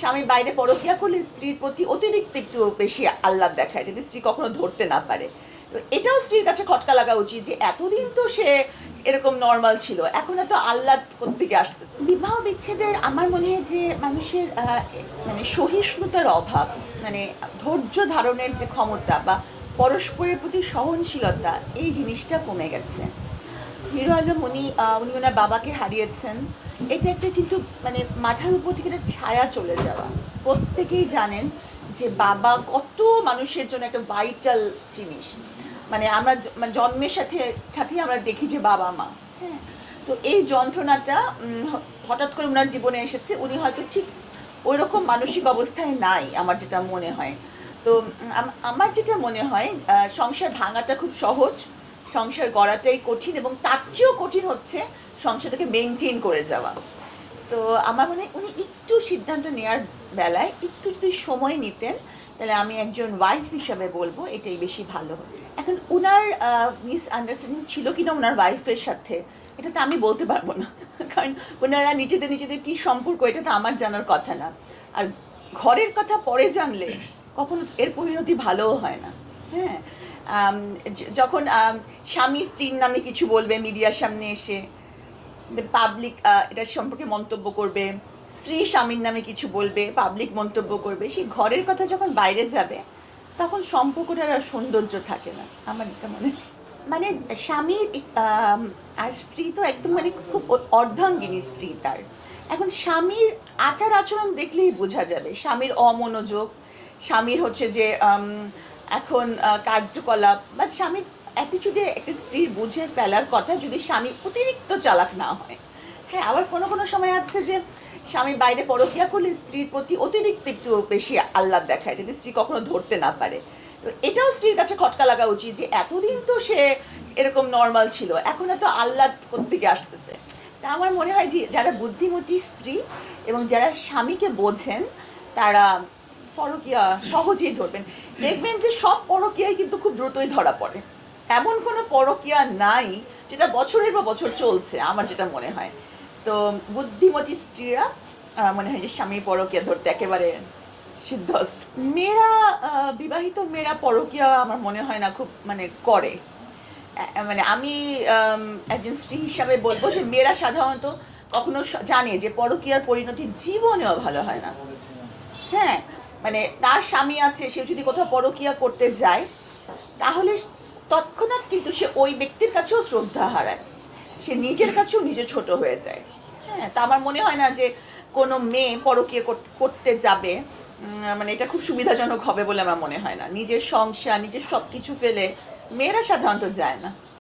স্বামী বাইরে পরকিয়া করলে স্ত্রীর প্রতি অতিরিক্ত একটু বেশি আহ্লাদ দেখায়, যদি স্ত্রী কখনো ধরতে না পারে। তো এটাও স্ত্রীর কাছে খটকা লাগা উচিত যে এতদিন তো সে এরকম নর্মাল ছিল, এখন এত আহ্লাদ কোথেকে আসতেছে? বিবাহ বিচ্ছেদের আমার মনে হয় যে মানুষের মানে সহিষ্ণুতার অভাব মানে ধৈর্য ধারণের যে ক্ষমতা বা পরস্পরের প্রতি সহনশীলতা, এই জিনিসটা কমে গেছে। হিরো আলম উনি উনি ওনার বাবাকে হারিয়েছেন। এটা একটা কিন্তু মানে মাথার উপর থেকে একটা ছায়া চলে যাওয়া। প্রত্যেকেই জানেন যে বাবা কত মানুষের জন্য একটা ভাইটাল জিনিস। মানে আমরা মানে জন্মের সাথে, সাথেই আমরা দেখি যে বাবা, মা। হ্যাঁ? তো এই যন্ত্রণাটা হঠাৎ করে ওনার জীবনে এসেছে। উনি হয়তো ঠিক ওই রকম মানসিক অবস্থায় নাই, আমার যেটা মনে হয়। তো আমার যেটা মনে হয় সংসার ভাঙাটা খুব সহজ। সংসার গড়াটাই কঠিন এবং তার চেয়েও কঠিন হচ্ছে সংসারটাকে মেনটেন করে যাওয়া। তো আমার মনে হয় উনি একটু সিদ্ধান্ত নেওয়ার বেলায় একটু যদি সময় নিতেন, তাহলে আমি একজন ওয়াইফ হিসাবে বলব, এটাই বেশি ভালো। এখন উনার মিস আন্ডারস্ট্যান্ডিং ছিল কিনা ওনার ওয়াইফের সাথে, এটা তো আমি বলতে পারব না। কারণ ওনারা নিজেদের নিজেদের কী সম্পর্ক, এটা তো আমার জানার কথা না। আর ঘরের কথা পরে জানলে কখনো এর পরিণতি ভালোও হয় না। হ্যাঁ যখন স্বামী স্ত্রীর নামে কিছু বলবে, মিডিয়ার সামনে এসে পাবলিক এটার সম্পর্কে মন্তব্য করবে। স্ত্রী স্বামীর নামে কিছু বলবে পাবলিক মন্তব্য করবে। সেই ঘরের কথা যখন বাইরে যাবে, তখন সম্পর্কটার আর সৌন্দর্য থাকে না। আমার এটা মনে। মানে স্বামীর আর স্ত্রী তো একদম মানে খুব অর্ধাঙ্গিনী স্ত্রী তার। এখন স্বামীর আচার আচরণ দেখলেই বোঝা যাবে। স্বামীর অমনোযোগ, স্বামীর হচ্ছে যে এখন কার্যকলাপ বা স্বামীর অ্যাটিচিউডে একটা স্ত্রীর বুঝে ফেলার কথা যদি স্বামী অতিরিক্ত চালাক না হয়। হ্যাঁ আবার কোনো কোনো সময় আছে যে স্বামী বাইরে পরকিয়া করলে স্ত্রীর প্রতি অতিরিক্ত একটু বেশি আহ্লাদ দেখায়, যদি স্ত্রী কখনো ধরতে না পারে। তো এটাও স্ত্রীর কাছে খটকা লাগা উচিত যে এতদিন তো সে এরকম নর্মাল ছিল, এখন এত আহ্লাদ কোথেকে আসতেছে? তা আমার মনে হয় যে যারা বুদ্ধিমতী স্ত্রী এবং যারা স্বামীকে বোঝেন, তারা পরকিয়া সহজেই ধরবেন। দেখবেন যে সব পরকিয়াই কিন্তু খুব দ্রুতই ধরা পড়ে। এমন কোনো পরকিয়া নাই যেটা বছরের পর বছর চলছে, আমার যেটা মনে হয়। তো বুদ্ধিমতী স্ত্রীরা মনে হয় যে স্বামীর পরকিয়া ধরতে একেবারে সিদ্ধস্ত। মেয়েরা বিবাহিত মেয়েরা পরকিয়া আমার মনে হয় না খুব মানে করে। মানে আমি একজন স্ত্রী হিসাবে বলব যে মেয়েরা সাধারণত কখনো জানে যে পরকিয়ার পরিণতি জীবনেও ভালো হয় না। হ্যাঁ মানে তার স্বামী আছে সে যদি কোথাও পরকিয়া করতে যায়, তাহলে তৎক্ষণাৎ কিন্তু সে ওই ব্যক্তির কাছেও শ্রদ্ধা হারায়। সে নিজের কাছেও নিজে ছোট হয়ে যায়। হ্যাঁ তা আমার মনে হয় না যে কোনো মেয়ে পরকীয় করতে যাবে। মানে এটা খুব সুবিধাজনক হবে বলে আমার মনে হয় না। নিজের সংসার, নিজের সব কিছু ফেলে মেয়েরা সাধারণত যায় না।